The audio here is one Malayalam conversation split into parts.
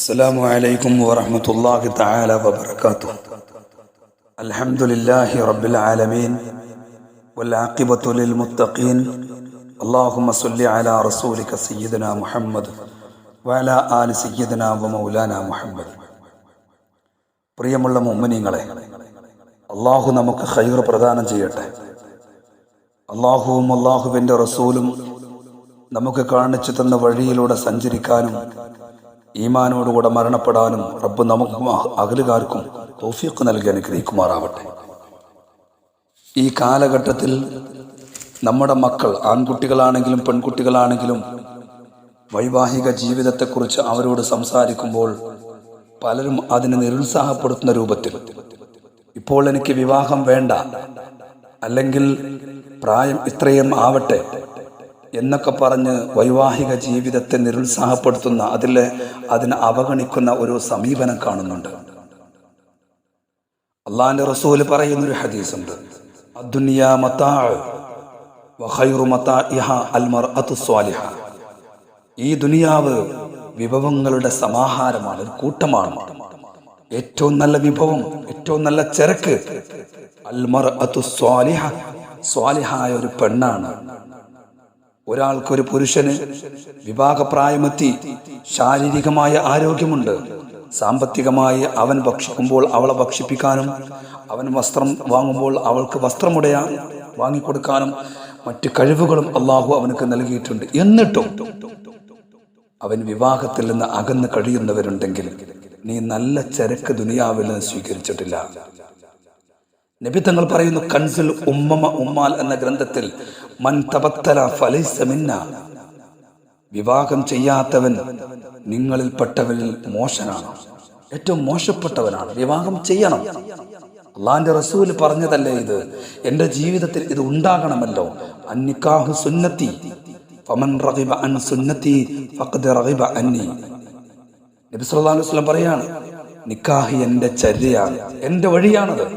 السلام عليكم ورحمة الله تعالى وبركاته الحمد لله رب العالمين والعاقبة للمتقين اللهم صل على رسولك سيدنا محمد وعلى آل سيدنا ومولانا محمد പ്രിയമുള്ള മുമ്മനിങ്ങളെ അള്ളാഹു നമുക്ക് ഖൈർ പ്രദാനം ചെയ്യട്ടെ അള്ളാഹുവും അള്ളാഹുവിൻ്റെ റസൂലും നമുക്ക് കാണിച്ചു തന്ന വഴിയിലൂടെ സഞ്ചരിക്കാനും ഈമാനോടുകൂടെ മരണപ്പെടാനും റബ്ബ് നമുക്കും അകലുകാർക്കും തോഫിയൊക്കെ നൽകി അനുഗ്രഹിക്കുമാറാവട്ടെ. ഈ കാലഘട്ടത്തിൽ നമ്മുടെ മക്കൾ ആൺകുട്ടികളാണെങ്കിലും പെൺകുട്ടികളാണെങ്കിലും വൈവാഹിക ജീവിതത്തെക്കുറിച്ച് അവരോട് സംസാരിക്കുമ്പോൾ പലരും അതിനെ നിരുത്സാഹപ്പെടുത്തുന്ന രൂപത്തിൽ. ഇപ്പോൾ എനിക്ക് വിവാഹം വേണ്ട. അല്ലെങ്കിൽ പ്രായം ഇത്രയും ആവട്ടെ. എന്നൊക്കെ പറഞ്ഞ് വൈവാഹിക ജീവിതത്തെ നിരുത്സാഹപ്പെടുത്തുന്ന അതിൽ അതിനെ അവഗണിക്കുന്ന ഒരു സമീപനം കാണുന്നുണ്ട്. അള്ളാഹിന്റെ റസൂൽ പറയുന്നൊരു ഹദീസുണ്ട്. സ്വാലിഹ. ഈ ദുനിയാവ് വിഭവങ്ങളുടെ സമാഹാരമാണ് ഒരു കൂട്ടമാണ്. ഏറ്റവും നല്ല വിഭവം ഏറ്റവും നല്ല ചരക്ക് അൽമർ അതു സ്വാലിഹ. സ്വാലിഹായ ഒരു പെണ്ണാണ്. ഒരാൾക്കൊരു പുരുഷന് വിവാഹപ്രായമെത്തി ശാരീരികമായ ആരോഗ്യമുണ്ട്. സാമ്പത്തികമായി അവൻ ഭക്ഷിക്കുമ്പോൾ അവളെ ഭക്ഷിപ്പിക്കാനും അവൻ വസ്ത്രം വാങ്ങുമ്പോൾ അവൾക്ക് വസ്ത്രമുടയാൻ വാങ്ങിക്കൊടുക്കാനും മറ്റ് കഴിവുകളും അള്ളാഹു അവനക്ക് നൽകിയിട്ടുണ്ട്. എന്നിട്ടും അവൻ വിവാഹത്തിൽ നിന്ന് അകന്ന് കഴിയുന്നവരുണ്ടെങ്കിൽ നീ നല്ല ചരക്ക് ദുനിയാവിൽ നിന്ന് സ്വീകരിച്ചിട്ടില്ല. നബി തങ്ങൾ പറയുന്നു കൺസിൽ ഉമ്മമ ഉമ്മാൽ എന്ന ഗ്രന്ഥത്തിൽ മൻ വിവാഹം ചെയ്യാത്തവൻ നിങ്ങളിൽപ്പെട്ടവരിൽ മോശനാണ്. ഏറ്റവും മോശപ്പെട്ടവനാണ്. വിവാഹം ചെയ്യണം. അള്ളാന്റെ റസൂൽ പറഞ്ഞതല്ലേ ഇത്? എന്റെ ജീവിതത്തിൽ ഇത് ഉണ്ടാകണമല്ലോ. സുന്നത്തി. ഫമൻ അൻ സുന്നത്തി ഫഖദ് അന്നി. അലൈഹി വസല്ലം പറയാണ് നിക്കാഹ് എന്റെ ചര്യയാണ്. എന്റെ വഴിയാണത്.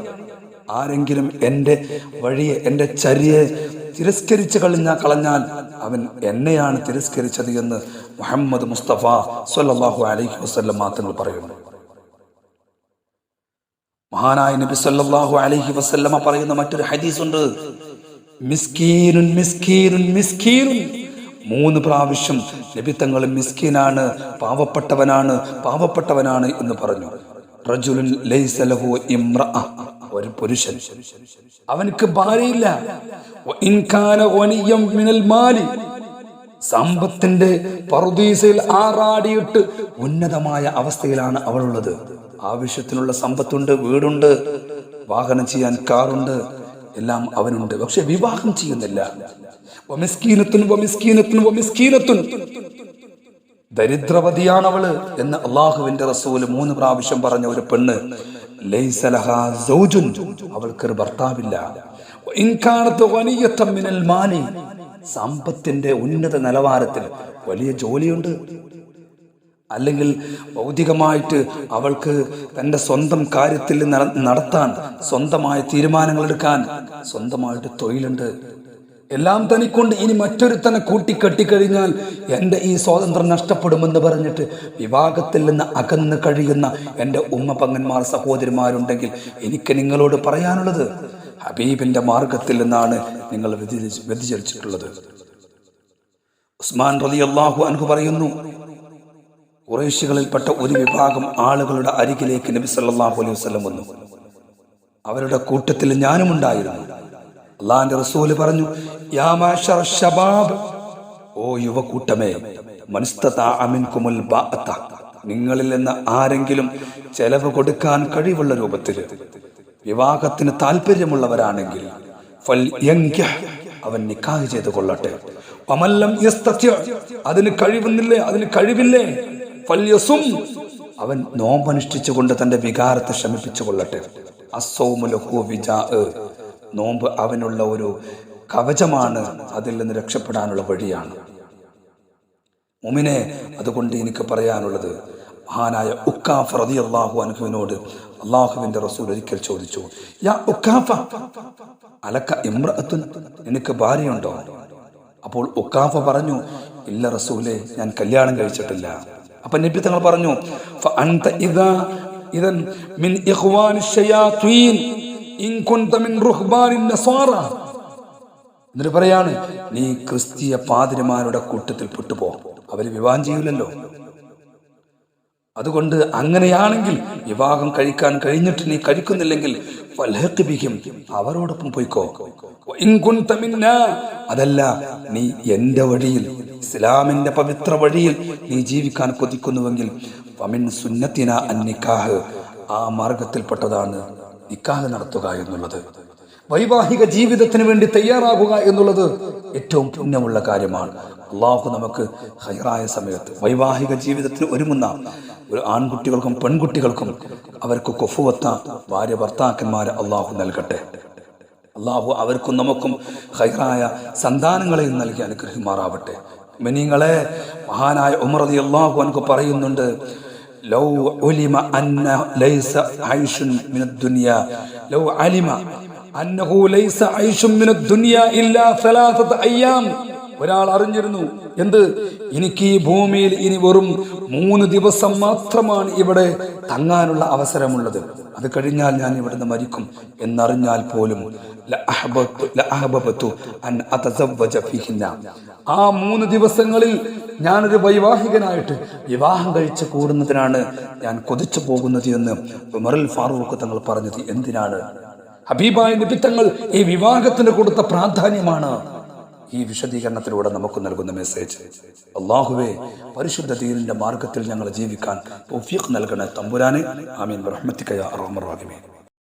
ആരെങ്കിലും എന്റെ വഴിയെ എന്റെ ചര്യയെ തിരസ്കരിച്ച് കളഞ്ഞ കളഞ്ഞാൽ അവൻ എന്നെയാണ് തിരസ്കരിച്ചത് എന്ന് മുഹമ്മദ് മുസ്തഫ സല്ലല്ലാഹു അലൈഹി വസ്ല്ലം മാത്രങ്ങൾ പറയുന്നു. മഹാനായ നബി സല്ലാഹു അലൈഹി വസല്ലമ പറയുന്ന മറ്റൊരു ഹദീസ് ഉണ്ട് മിസ്കീനുൻ മിസ്കീനുൻ മിസ്കീനുൻ. മൂന്ന് പ്രാവശ്യം നബി തങ്ങൾ മിസ്കീനാണ് പാവപ്പെട്ടവനാണ് പാവപ്പെട്ടവനാണ് എന്ന് പറഞ്ഞു. റജുലുൻ ലൈസ ലഹു ഇംറഅ ഒരു പുരുഷൻ. അവനക്ക് ഭാര്യയില്ല. സമ്പത്തിന്റെ പറുദീസയിൽ ആറാടിയിട്ട് ഉന്നതമായ അവസ്ഥയിലാണ് അവളുള്ളത്. ആവശ്യത്തിനുള്ള സമ്പത്തുണ്ട് വീടുണ്ട് വാഹനം ചെയ്യാൻ കാറുണ്ട് എല്ലാം അവനുണ്ട്. പക്ഷെ വിവാഹം ചെയ്യുന്നില്ല. ദരിദ്രവതിയാണ് അവൾ എന്ന് അള്ളാഹുവിന്റെ റസൂൽ മൂന്ന് പ്രാവശ്യം പറഞ്ഞ ഒരു പെണ്ണ് അവൾക്കൊരു ഭർത്താവില്ല. മിനൽ മാനി സമ്പത്തിന്റെ ഉന്നത നിലവാരത്തിൽ വലിയ ജോലിയുണ്ട്. അല്ലെങ്കിൽ ഭൗതികമായിട്ട് അവൾക്ക് തന്റെ സ്വന്തം കാര്യത്തിൽ നടത്താൻ സ്വന്തമായ തീരുമാനങ്ങൾ എടുക്കാൻ സ്വന്തമായിട്ട് തൊഴിലുണ്ട്. എല്ലാം തനിക്കൊണ്ട് ഇനി മറ്റൊരുത്തനെ കൂട്ടിക്കെട്ടിക്കഴിഞ്ഞാൽ എന്റെ ഈ സ്വാതന്ത്ര്യം നഷ്ടപ്പെടുമെന്ന് പറഞ്ഞിട്ട് വിവാഹത്തിൽ നിന്ന് അകന്ന് കഴിയുന്ന എന്റെ ഉമ്മ പങ്ങന്മാർ സഹോദരിമാരുണ്ടെങ്കിൽ എനിക്ക് നിങ്ങളോട് പറയാനുള്ളത് ഹബീബിന്റെ മാർഗത്തിൽ നിന്നാണ് നിങ്ങൾ വ്യതിചരിച്ചിട്ടുള്ളത് ഉസ്മാൻ റലി അള്ളാഹു അൻഹു പറയുന്നു കുറേശികളിൽപ്പെട്ട ഒരു വിഭാഗം ആളുകളുടെ അരികിലേക്ക് നബി സല്ലാഹു അലൈഹി വസ്ലം വന്നു. അവരുടെ കൂട്ടത്തിൽ ഞാനും ഉണ്ടായിരുന്നു. അള്ളാഹിന്റെ റസൂൽ പറഞ്ഞു ശബാബ് ഓ യുവക്കൂട്ടമേ ബാഅത്ത നിങ്ങളിൽ നിന്ന് ആരെങ്കിലും ചെലവ് കൊടുക്കാൻ കഴിവുള്ള രൂപത്തിൽ വിവാഹത്തിന് താല്പര്യമുള്ളവരാണെങ്കിൽ അവൻ നിക്കാഹ് ചെയ്ത് കൊള്ളട്ടെ അമല്ലം അതിന് കഴിവുന്നില്ലേ അതിന് കഴിവില്ലേ? ഫല്യസും അവൻ നോമ്പനുഷ്ഠിച്ചുകൊണ്ട് തന്റെ വികാരത്തെ ശമിപ്പിച്ചു കൊള്ളട്ടെ നോമ്പ് അവനുള്ള ഒരു കവചമാണ് അതിൽ നിന്ന് രക്ഷപ്പെടാനുള്ള വഴിയാണ്. മുമിനെ അതുകൊണ്ട് എനിക്ക് പറയാനുള്ളത് മഹാനായ ഉക്കാഫ് റതി അള്ളാഹു അനുഹുവിനോട് അള്ളാഹുവിന്റെ റസൂൽ ഒരിക്കൽ ചോദിച്ചു യാ ഉക്കാഫ അലക്ക ഇമ്രത്തു നിനക്ക് ഭാര്യയുണ്ടോ? അപ്പോൾ ഉക്കാഫ പറഞ്ഞു ഇല്ല റസൂലെ ഞാൻ കല്യാണം കഴിച്ചിട്ടില്ല. അപ്പൊ നബി തങ്ങൾ പറഞ്ഞു "ഫഅൻത ഇദാ ഇദൻ മിൻ ഇൻ കുൻത മിൻ എന്നിട്ട് പറയാണ് നീ ക്രിസ്തീയ പാതിരിമാരുടെ കൂട്ടത്തിൽ പെട്ടുപോ അവർ വിവാഹം ചെയ്യൂലല്ലോ. അതുകൊണ്ട് അങ്ങനെയാണെങ്കിൽ വിവാഹം കഴിക്കാൻ കഴിഞ്ഞിട്ട് നീ കഴിക്കുന്നില്ലെങ്കിൽ ബിഹിം. അവരോടൊപ്പം പോയിക്കോ അതല്ല നീ എന്റെ വഴിയിൽ ഇസ്ലാമിന്റെ പവിത്ര വഴിയിൽ നീ ജീവിക്കാൻ കൊതിക്കുന്നുവെങ്കിൽ സുന്നത്തിന അന്നിക്കാഹ് ആ മാർഗത്തിൽപ്പെട്ടതാണ് നിക്കാഹ് നടത്തുക എന്നുള്ളത് വൈവാഹിക ജീവിതത്തിന് വേണ്ടി തയ്യാറാകുക എന്നുള്ളത് ഏറ്റവും പുണ്യമുള്ള കാര്യമാണ് അള്ളാഹു നമുക്ക് ഹൈറായ സമയത്ത് വൈവാഹിക ജീവിതത്തിന് ഒരുങ്ങുന്ന ഒരു ആൺകുട്ടികൾക്കും പെൺകുട്ടികൾക്കും അവർക്ക് കൊഫുവത്ത ഭാര്യ ഭർത്താക്കന്മാരെ അള്ളാഹു നൽകട്ടെ. അള്ളാഹു അവർക്കും നമുക്കും ഹൈറായ സന്താനങ്ങളെയും നൽകി അനുഗ്രഹിമാറാവട്ടെ. മിനിങ്ങളെ മഹാനായ ഉമർ അലി അള്ളാഹു എനിക്ക് പറയുന്നുണ്ട് ലൗ ഉലിമ അന്ന ലൈസ ഐഷുൻ ലൗ അലിമ അന്നഹു ലൈസ ഐഷുൻ ഇല്ലാ സലാസത അയ്യാം. ഒരാൾ അറിഞ്ഞിരുന്നു എന്ത്? എനിക്ക് ഈ ഭൂമിയിൽ ഇനി വെറും മൂന്ന് ദിവസം മാത്രമാണ് ഇവിടെ തങ്ങാനുള്ള അവസരമുള്ളത്. അത് കഴിഞ്ഞാൽ ഞാൻ ഇവിടുന്ന് മരിക്കും എന്നറിഞ്ഞാൽ പോലും. ആ മൂന്ന് ദിവസങ്ങളിൽ ഞാനൊരു വൈവാഹികനായിട്ട് വിവാഹം കഴിച്ച് കൂടുന്നതിനാണ് ഞാൻ കൊതിച്ചു പോകുന്നത് എന്ന് ഉമറുൽ ഫാറൂഖ് തങ്ങൾ പറഞ്ഞത്. എന്തിനാണ്? ഹബീബായ നിബിത്തങ്ങൾ ഈ വിവാഹത്തിന് കൊടുത്ത പ്രാധാന്യമാണ്. ഈ വിശദീകരണത്തിലൂടെ നമുക്ക് നൽകുന്ന മെസ്സേജ് അള്ളാഹുവെ പരിശുദ്ധ ദീനിന്റെ മാർഗത്തിൽ ഞങ്ങൾ ജീവിക്കാൻ നൽകണേ തമ്പുരാനെ. ആമീൻ. റഹ്മത്തിക്കയ റഹ്മർ